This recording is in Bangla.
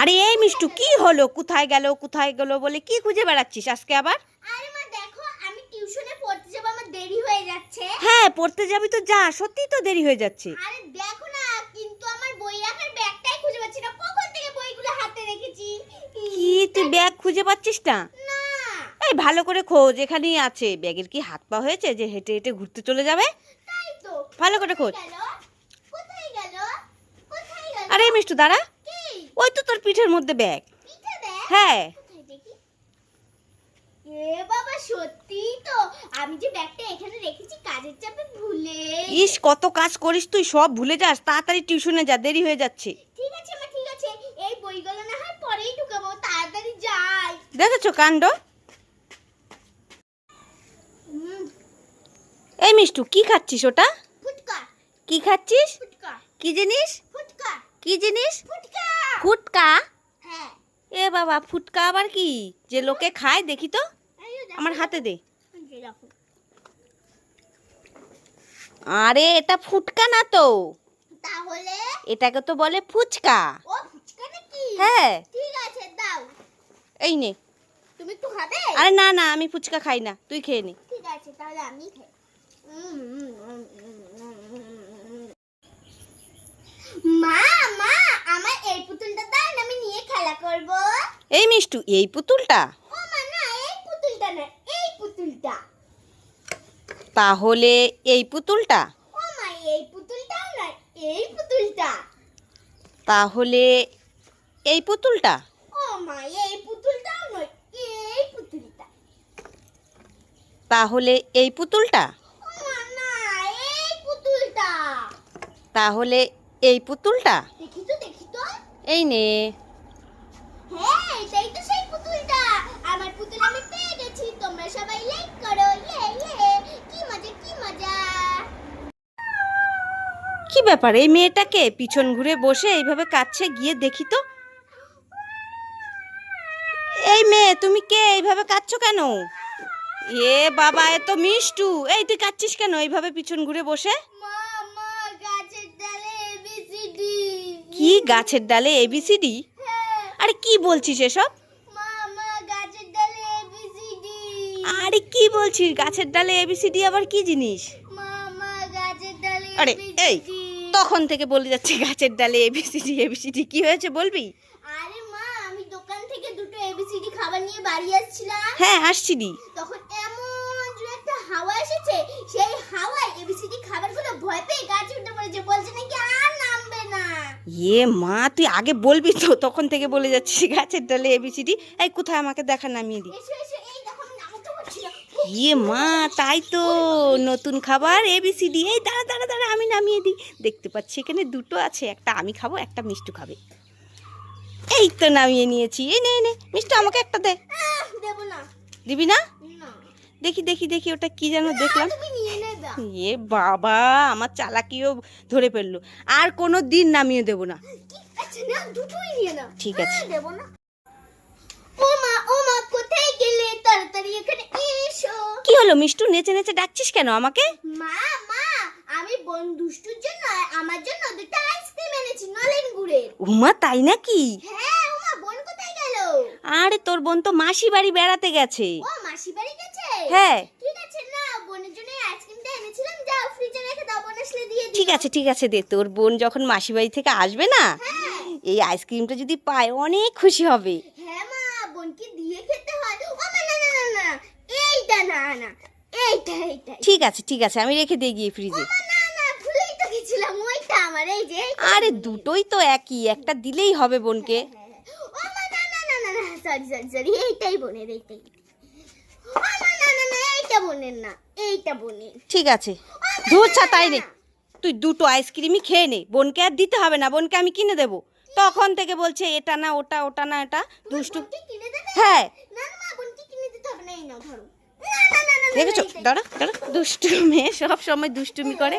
আরে এই মিষ্টু কি হলো? কোথায় গেল কোথায় গেল বলে কি খুঁজে বেড়াচ্ছিস আজকে আবার? আরে মা দেখো আমি টিউশনে পড়তে যাব আমার দেরি হয়ে যাচ্ছে। হ্যাঁ পড়তে যাবি তো যা সত্যিই তো দেরি হয়ে যাচ্ছে। আরে দেখো না কিন্তু আমার বই রাখার ব্যাগটাই খুঁজে পাচ্ছি না। কখন থেকে বইগুলো হাতে রেখেছি? কি তুই ব্যাগ খুঁজে পাচ্ছিস না। এই ভালো করে খোঁজ এখানেই আছে। ব্যাগের কি হাত পা হয়েছে যে হেঁটে হেঁটে ঘুরতে চলে যাবে? তাই তো। ভালো করে খোঁজ। কোথায় গেল? কোথায় গেল? আরে মিষ্টু দাঁড়া। ওই তো তোর পিঠের মধ্যে ব্যাগ। হ্যাঁ। কোথায় দেখি? এ বাবা সত্যি তো। আমি যে ব্যাগটা এখানে রেখেছি কাজের চাপে ভুলে ইস কত কাজ করিস তুই সব ভুলে যাস। তাড়াতাড়ি টিউশনে যা দেরি হয়ে যাচ্ছে। ঠিক আছে মা ঠিক আছে। এই বইগুলো না হয় পরেই ঢুকাবো তাড়াতাড়ি যাই। দেখেছ কাণ্ড? এই মিষ্টু কি খাচ্ছিস ওটা? কি খাচ্ছিস? কি জিনিস? কি জিনিস? ফুটকা। হ্যাঁ। এ বাবা ফুটকা আবার কি? যে লোকে খায় দেখি তো। আমার হাতে দে। আরে এটা ফুটকা না তো? তাহলে? এটাকে তো বলে ফুচকা। ও ফুচকা নাকি? হ্যাঁ। ঠিক আছে দাও। এই নে। তুমি খাবে? আরে না না আমি ফুচকা খাই না। তুই খেয়ে নে। ঠিক আছে তাহলে আমি খাই উম, উম, উম, উম, উম, উম, উম। মা মা আমার এই পুতুলটা দাও না, আমি নিয়ে খেলা করব এই এই পুতুলটা তাহলে এই পুতুলটা? তাহলে এই পুতুলটা? তাহলে এই পুতুলটা? তাহলে এই পুতুলটা? এই নে হ্যাঁ এটাই তো সেই পুতুলটা আমার পুতুল আমি পেয়ে গেছি তোমরা সবাই লাইক করো ইয়ে ইয়ে কি মজা কি মজা। কি ব্যাপার এই মেয়েটাকে পিছন ঘুরে বসে এইভাবে কাচ্ছে গিয়ে দেখি তো? এই মেয়ে তুমি কে? এইভাবে কাচ্ছ কেন? এ বাবা এ তো মিষ্টু। এই তুই কাচ্ছিস কেন এইভাবে পিছন ঘুরে বসে? কি গাছের ডালে এবিসিডি হ্যাঁ। আরে কি বলছিস এসব? বলছিস গাছের ডালে এবিসিডি আবার কি জিনিস? আরে এই তখন থেকে বলে যাচ্ছে গাছের ডালে এবিসিডি এবিসিডি কি হয়েছে বলবি? আরে মা আমি দোকান থেকে দুটো এবিসিডি খাবার নিয়ে বাড়ি আসছিলাম। হ্যাঁ আসছিলি। তখন এমন জোরে একটা হাওয়া এসেছে সেই হাওয়ায় এবিসিডি খাবারগুলো ভয় পেয়ে গাছে উঠে পড়েছে বলছে নাকি আর নামবে না। এ মা তুই আগে বলবি তো তখন থেকে বলে যাচ্ছিস গাছের ডালে এবিসিডি এই কোথায় আমাকে দেখা নামিয়ে দি। এসো এসো এই দেখো আমি নামতে পারছি না ইয়ে মা তাই তো নতুন খাবার এবিসিডি এই দাঁড়া দাঁড়া দাঁড়া আমি নামিয়ে দিই। দেখতে পাচ্ছি এখানে দুটো আছে একটা আমি খাব একটা মিষ্টু খাবে। এই তো নামিয়ে নিয়েছি। এই নে নে মিষ্টু আমাকে একটা দে। দেবো না। দিবি না? না। দেখি দেখি দেখি ওটা কি যেন দেখলাম। এ বাবা আমার চালাকিও ধরে ফেলল। আর কোনো দিন নামিয়ে দেবো না। আচ্ছা না দুটোই নিয়ে নাও। ঠিক আছে। আহ, দেবো না ও মা ও মা কোথায় গেলে তাড়াতাড়ি এখানে এসো। কি হলো মিষ্টু? নেচে নেচে ডাকছিস কেন আমাকে? মা মা আমি বোন দুষ্টুর জন্য আমার জন্য দুটো আইসক্রিম এনেছি নলেন গুড়ের। উমা তাই নাকি? হ্যাঁ ও মা বোন কোথায় গেল? আরে তোর বোন তো মাসি বাড়ি বেড়াতে গেছে। ও মাসি বাড়ি গেছে? হ্যাঁ। ঠিক আছে না বোনের জন্য আইসক্রিমটা এনেছিলাম যাও ফ্রিজে রেখে দাও বোন আসলে দিয়ে দিও ঠিক আছে ঠিক আছে দে তোর বোন যখন মাসি বাড়ি থেকে আসবে না হ্যাঁ। এই আইসক্রিমটা যদি পায় অনেক খুশি হবে। হ্যাঁ মা বোনকে দিয়ে খেতে হয় ও মা না না না না এইটা না না এইটা এইটা ঠিক আছে ঠিক আছে আমি রেখে দিয়ে গিয়ে ফ্রিজে না না ভুলেই তো গেছিলাম ওইটা আমার এই যে আরে দুটোই তো একই একটা দিলেই হবে বোনকে হ্যাঁ, ও মা না না না না না সরি সরি সরি এইটাই বোনের এইটাই ও মা না না না এইটা বোনের না এইটা বোনের ঠিক আছে ধুর তাই রে তুই দুটো আইসক্রিমই খেয়ে নে বোনকে আর দিতে হবে না বোনকে আমি কিনে দেবো তখন থেকে বলছে এটা না ওটা ওটা না এটা দুষ্টু হ্যাঁ না না বোনকে কিনে দিতে হবে না এই নাও ধরো দেখেছ। দাঁড়া দাঁড়া দুষ্টু মেয়ে সব সময় দুষ্টুমি করে।